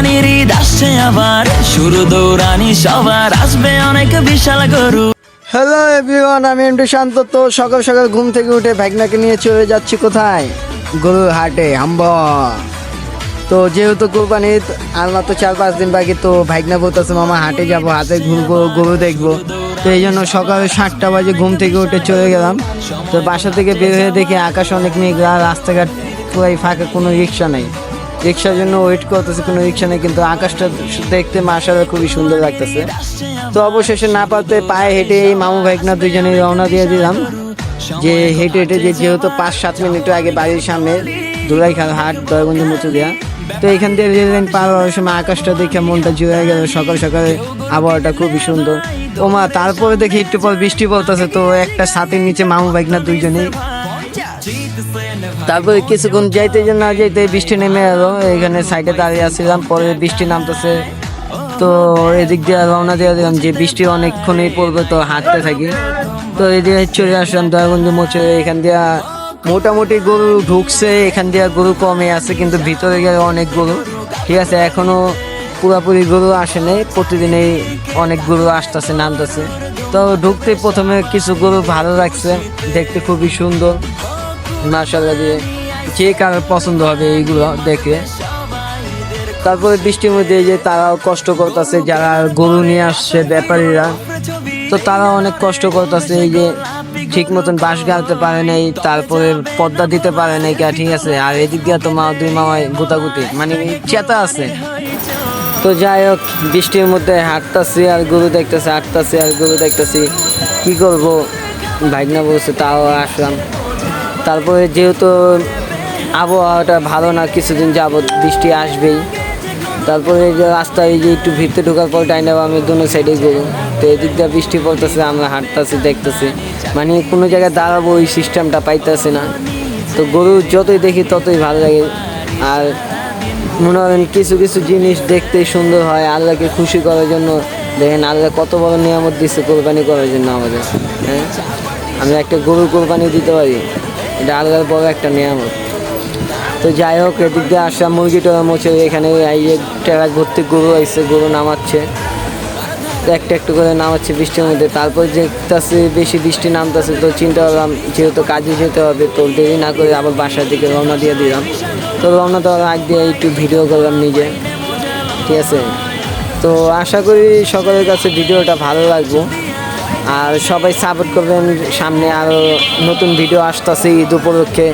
কোরবানির ঈদ আবার শুরু দৌড়ানি সবার, আসবে অনেক বিশাল গরু। হ্যালো এভরিওয়ান আমি এমডি শান্ত। তো সকাল সকাল ঘুম থেকে উঠে ভাগনাকে নিয়ে চলে যাচ্ছি কোথায়? গরুর হাটে হাম্ব। তো যেহেতু কোরবানি আর মাত্র চার পাঁচ দিন বাকি, তো ভাগনা বলতেছে, মামা, হাটে যাব, হাতে ঘুরবো, গরু দেখব। তো এই জন্য সকালে সাতটা বাজে ঘুম থেকে উঠে চলে গেলাম। তো বাসা থেকে বের হয়ে দেখি আকাশ অনেক মেঘলা, রাস্তাঘাট পুরাই ফাঁকা, কোনো রিক্সা নেই। রিক্সার জন্য ওয়েট করতেছে, কোনো রিক্সা নেই, কিন্তু আকাশটা দেখতে মাসাল খুবই সুন্দর লাগতেছে। তো অবশেষে না পারতে পায়ে হেঁটে এই মামু ভাইকনা দুজনে রওনা দিয়ে দিলাম। যে হেঁটে হেঁটে যে যেহেতু পাঁচ সাত মিনিট আগে বাড়ির সামনে ধুলাইখাল হাট, দয়গঞ্জ মুচু দেওয়া তো এখান থেকে রেল লাইন পার হওয়ার সময় আকাশটা দেখে মনটা জুড়ে গেল, সকাল সকালে আবহাওয়াটা খুবই সুন্দর। ও মা তারপরে দেখি একটু পর বৃষ্টি পড়তেছে, তো একটা ছাতির নিচে মামু ভাইকনা দুইজনেই তারপরে কিছুক্ষণ যাইতে না যাইতে বৃষ্টি নেমে এলো। এখানে সাইডে দাঁড়িয়ে আসছিলাম পরে বৃষ্টি নামতেছে। তো এদিক দিয়ে রওনা দিয়ে দিলাম যে বৃষ্টি অনেকক্ষণই পড়বে, তো হাঁটতে থাকি। তো এদিকে চলে আসলাম দয়াগঞ্জ মোচে এখান দিয়ে মোটামুটি গরু ঢুকছে, এখান দিয়ে গরু কমে আছে, কিন্তু ভিতরে গেলে অনেক গরু। ঠিক আছে, এখনও পুরাপুরি গরু আসে নাই, প্রতিদিনই অনেক গরু আসতেছে, নামতেছে। তো ঢুকতে প্রথমে কিছু গরু ভালো লাগছে, দেখতে খুবই সুন্দর। মার্শাল্লাহ দিয়ে যে কারোর পছন্দ হবে এইগুলো দেখে। তারপরে বৃষ্টির মধ্যে যে তারাও কষ্ট করতেছে, যারা গরু নিয়ে আসছে ব্যাপারীরা, তো তারা অনেক কষ্ট করতেছে, এই যে ঠিক মতন বাঁশ গাড়তে পারে নাই, তারপরে পদ্মা দিতে পারে নাই কে ঠিক আছে, আর এদিক দিয়ে তো মা, দুই মামায় গুতাগুতি মানে চেতা আছে। তো যাই হোক, বৃষ্টির মধ্যে হাঁটতাছি আর গরু দেখতেছি, হাঁটতাছি আর গরু দেখতেছি, কি করব? ভাগনা বলছে, তাও আসলাম। তারপরে যেহেতু আবহাওয়াটা ভালো না, কিছুদিন যাবত বৃষ্টি আসবেই। তারপরে যে রাস্তায় যে একটু ভিতরে ঢোকার পর ডাইনে আমি দুনো সাইডে গরু তো এদিক দিয়ে বৃষ্টি পড়তেছে, আমরা হাঁটতেছি, দেখতেছি। মানে কোনো জায়গায় দাঁড়াবো ওই সিস্টেমটা পাইতেছি না। তো গরু যতই দেখি ততই ভালো লাগে। আর মনে করেন কিছু কিছু জিনিস দেখতেই সুন্দর হয়, আল্লাহকে খুশি করার জন্য। দেখেন আল্লাহ কত বড় নিয়ামত দিচ্ছে কোরবানি করার জন্য আমাদের। হ্যাঁ? আমরা একটা গরু কোরবানি দিতে পারি। এটা আল্লাহর বড় একটা নিয়ামত। তো যাই হোক, এদিক দিয়ে আসলাম, মুরগি টোরা মোছে এখানে এই যে ট্রাক ভর্তি গরু আইসে গরু নামাচ্ছে। একটা একটু করে নামাচ্ছে বৃষ্টির মধ্যে। তারপর দেখতেছে বেশি বৃষ্টি নামতেছে, তো চিন্তা করলাম, যেহেতু কাজে যেতে হবে, তো দেরি না করে আবার বাসার দিকে রওনা দিয়ে দিলাম। তো রওনা দেওয়ার আগ দিয়ে একটু ভিডিও করলাম নিজে। ঠিক আছে? তো আশা করি সকলের কাছে ভিডিওটা ভালো লাগবো। আর সবাই সাপোর্ট করবেন। সামনে আরও নতুন ভিডিও আসতেছে ঈদ উপলক্ষে।